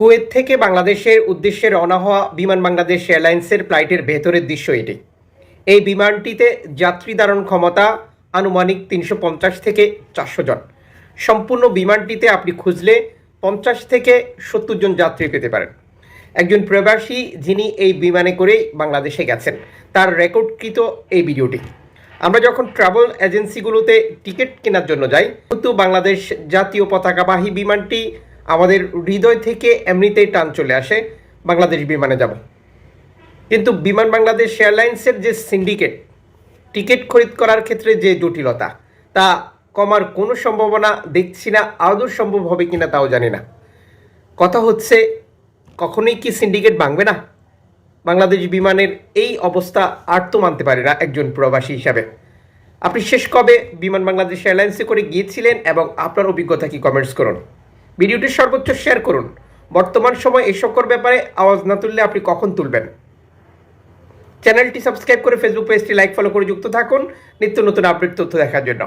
Kuwait থেকে বাংলাদেশের উদ্দেশ্যে রওনা হওয়া বিমান বাংলাদেশ এয়ারলাইন্সের ফ্লাইটের ভেতরের দৃশ্য এটি। এই বিমানটিতে যাত্রী ধারণ ক্ষমতা আনুমানিক তিনশো পঞ্চাশ থেকে চারশো জন। সম্পূর্ণ বিমানটিতে আপনি খুঁজলে পঞ্চাশ থেকে সত্তর জন যাত্রী পেতে পারেন। একজন প্রবাসী যিনি এই বিমানে করেই বাংলাদেশে গেছেন, তার রেকর্ডকৃত এই ভিডিওটি। আমরা যখন ট্রাভেল এজেন্সিগুলোতে টিকিট কেনার জন্য যাই, কিন্তু বাংলাদেশ জাতীয় পতাকাবাহী বিমানটি আমাদের হৃদয় থেকে এমনিতেই টান চলে আসে, বাংলাদেশ বিমানে যাব। কিন্তু বিমান বাংলাদেশ এয়ারলাইন্সের যে সিন্ডিকেট, টিকিট খরিদ করার ক্ষেত্রে যে জটিলতা, তা কমার কোনো সম্ভাবনা দেখছি না, আদৌ সম্ভব হবে কিনা তাও জানি না। কথা হচ্ছে, কখনোই কি সিন্ডিকেট ভাঙবে না? বাংলাদেশ বিমানের এই অবস্থা আর তো মানতে পারে না একজন প্রবাসী হিসাবে। আপনি শেষ কবে বিমান বাংলাদেশ এয়ারলাইন্সে করে গিয়েছিলেন এবং আপনার অভিজ্ঞতা কি কমেন্টস করুন। ভিডিওটি সর্বোচ্চ শেয়ার করুন। বর্তমান সময় এই সকল ব্যাপারে আওয়াজ না তুললে আপনি কখন তুলবেন? চ্যানেলটি সাবস্ক্রাইব করে ফেসবুক পেজটি লাইক ফলো করে যুক্ত থাকুন। নিত্য নতুন আপডেট তথ্য দেখার জন্য।